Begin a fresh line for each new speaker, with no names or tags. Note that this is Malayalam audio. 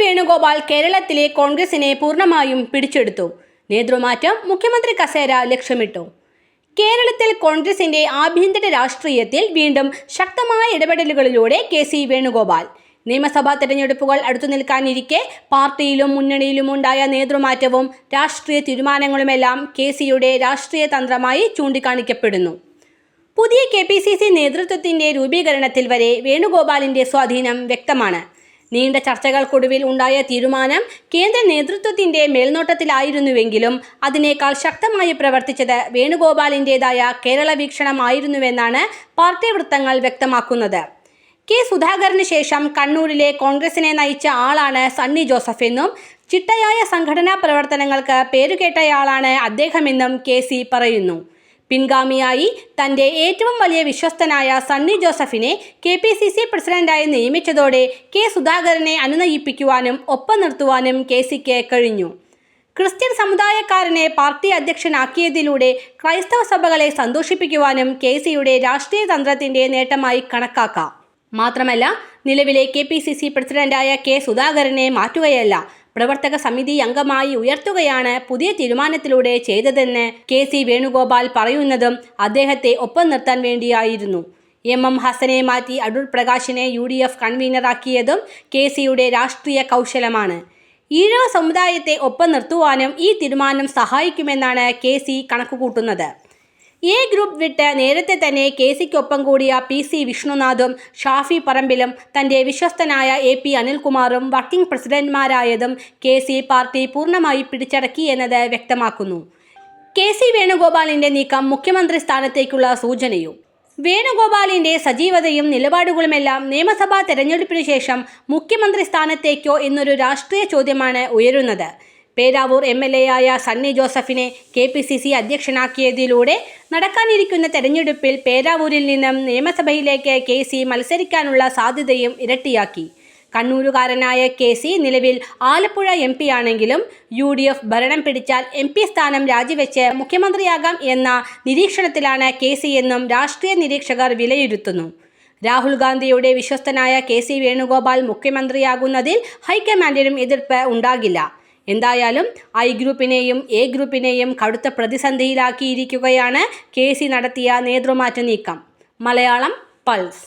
വേണുഗോപാൽ കേരളത്തിലെ കോൺഗ്രസിനെ പൂർണമായും പിടിച്ചെടുത്തു. നേതൃമാറ്റം മുഖ്യമന്ത്രി കസേര ലക്ഷ്യമിട്ടു. കേരളത്തിൽ കോൺഗ്രസിന്റെ ആഭ്യന്തര രാഷ്ട്രീയത്തിൽ വീണ്ടും ശക്തമായ ഇടപെടലുകളിലൂടെ കെ സി വേണുഗോപാൽ. നിയമസഭാ തെരഞ്ഞെടുപ്പുകൾ അടുത്തു നിൽക്കാനിരിക്കെ പാർട്ടിയിലും മുന്നണിയിലും ഉണ്ടായ നേതൃമാറ്റവും രാഷ്ട്രീയ തീരുമാനങ്ങളുമെല്ലാം കെ സിയുടെ രാഷ്ട്രീയ തന്ത്രമായി ചൂണ്ടിക്കാണിക്കപ്പെടുന്നു. പുതിയ കെ പി സി സി നേതൃത്വത്തിന്റെ രൂപീകരണത്തിൽ വരെ വേണുഗോപാലിന്റെ സ്വാധീനം വ്യക്തമാണ്. നീണ്ട ചർച്ചകൾക്കൊടുവിൽ ഉണ്ടായ തീരുമാനം കേന്ദ്ര നേതൃത്വത്തിന്റെ മേൽനോട്ടത്തിലായിരുന്നുവെങ്കിലും അതിനേക്കാൾ ശക്തമായി പ്രവർത്തിച്ചത് വേണുഗോപാലിന്റെതായ കേരള വീക്ഷണമായിരുന്നുവെന്നാണ് പാർട്ടി വൃത്തങ്ങൾ വ്യക്തമാക്കുന്നത്. കെ സുധാകരന് ശേഷം കണ്ണൂരിലെ കോൺഗ്രസിനെ നയിച്ച ആളാണ് സണ്ണി ജോസഫ് എന്നും ചിട്ടയായ സംഘടനാ പ്രവർത്തനങ്ങൾക്ക് പേരുകേട്ടയാളാണ് അദ്ദേഹമെന്നും കെ സി പറയുന്നു. പിൻഗാമിയായി തന്റെ ഏറ്റവും വലിയ വിശ്വസ്തനായ സണ്ണി ജോസഫിനെ കെ പി സി സി പ്രസിഡന്റായി നിയമിച്ചതോടെ കെ സുധാകരനെ അനുനയിപ്പിക്കുവാനും ഒപ്പം നിർത്തുവാനും കെ സിക്ക് കഴിഞ്ഞു. ക്രിസ്ത്യൻ സമുദായക്കാരനെ പാർട്ടി അധ്യക്ഷനാക്കിയതിലൂടെ ക്രൈസ്തവ സഭകളെ സന്തോഷിപ്പിക്കുവാനും കെ സിയുടെ രാഷ്ട്രീയ തന്ത്രത്തിന്റെ നേട്ടമായി കണക്കാക്കാം. മാത്രമല്ല നിലവിലെ കെ പി സി സി പ്രസിഡന്റായ കെ സുധാകരനെ മാറ്റുകയല്ല പ്രവർത്തക സമിതി അംഗമായി ഉയർത്തുകയാണ് പുതിയ തീരുമാനത്തിലൂടെ ചെയ്തതെന്ന് കെ സി വേണുഗോപാൽ പറയുന്നതും അദ്ദേഹത്തെ ഒപ്പം നിർത്താൻ വേണ്ടിയായിരുന്നു. എം എം ഹസനെ മാറ്റി അടൂർ പ്രകാശിനെ യു ഡി എഫ് കൺവീനറാക്കിയതും കെ സിയുടെ രാഷ്ട്രീയ കൗശലമാണ്. ഈഴവ സമുദായത്തെ ഒപ്പം നിർത്തുവാനും ഈ തീരുമാനം സഹായിക്കുമെന്നാണ് കെ സി കണക്കുകൂട്ടുന്നത്. എ ഗ്രൂപ്പ് വിട്ട് നേരത്തെ തന്നെ കെ സിക്കൊപ്പം കൂടിയ പി സി വിഷ്ണുനാഥും ഷാഫി പറമ്പിലും തന്റെ വിശ്വസ്തനായ എ പി അനിൽകുമാറും വർക്കിംഗ് പ്രസിഡന്റ്മാരായതും കെ സി പാർട്ടി പൂർണമായി പിടിച്ചടക്കി എന്നത് വ്യക്തമാക്കുന്നു. കെ സി വേണുഗോപാലിന്റെ നീക്കം മുഖ്യമന്ത്രി സ്ഥാനത്തേക്കുള്ള സൂചനയും. വേണുഗോപാലിന്റെ സജീവതയും നിലപാടുകളുമെല്ലാം നിയമസഭാ തെരഞ്ഞെടുപ്പിനു ശേഷം മുഖ്യമന്ത്രി സ്ഥാനത്തേക്കോ എന്നൊരു രാഷ്ട്രീയ ചോദ്യമാണ് ഉയരുന്നത്. പേരാവൂർ എം എൽ എ ആയ സണ്ണി ജോസഫിനെ കെ പി സി സി അധ്യക്ഷനാക്കിയതിലൂടെ നടക്കാനിരിക്കുന്ന തെരഞ്ഞെടുപ്പിൽ പേരാവൂരിൽ നിന്നും നിയമസഭയിലേക്ക് കെ സി മത്സരിക്കാനുള്ള സാധ്യതയും ഇരട്ടിയാക്കി. കണ്ണൂരുകാരനായ കെ സി നിലവിൽ ആലപ്പുഴ എം പി ആണെങ്കിലും യു ഡി എഫ് ഭരണം പിടിച്ചാൽ എം പി സ്ഥാനം രാജിവെച്ച് മുഖ്യമന്ത്രിയാകാം എന്ന നിരീക്ഷണത്തിലാണ് കെ സി എന്നും രാഷ്ട്രീയ നിരീക്ഷകർ വിലയിരുത്തുന്നു. രാഹുൽ ഗാന്ധിയുടെ വിശ്വസ്തനായ കെ സി വേണുഗോപാൽ മുഖ്യമന്ത്രിയാകുന്നതിൽ ഹൈക്കമാൻഡിനും എതിർപ്പ് ഉണ്ടാകില്ല. എന്തായാലും ഐ ഗ്രൂപ്പിനെയും എ ഗ്രൂപ്പിനെയും കടുത്ത പ്രതിസന്ധിയിലാക്കിയിരിക്കുകയാണ് കെ സി നടത്തിയ നേതൃമാറ്റ നീക്കം. മലയാളം പൾസ്.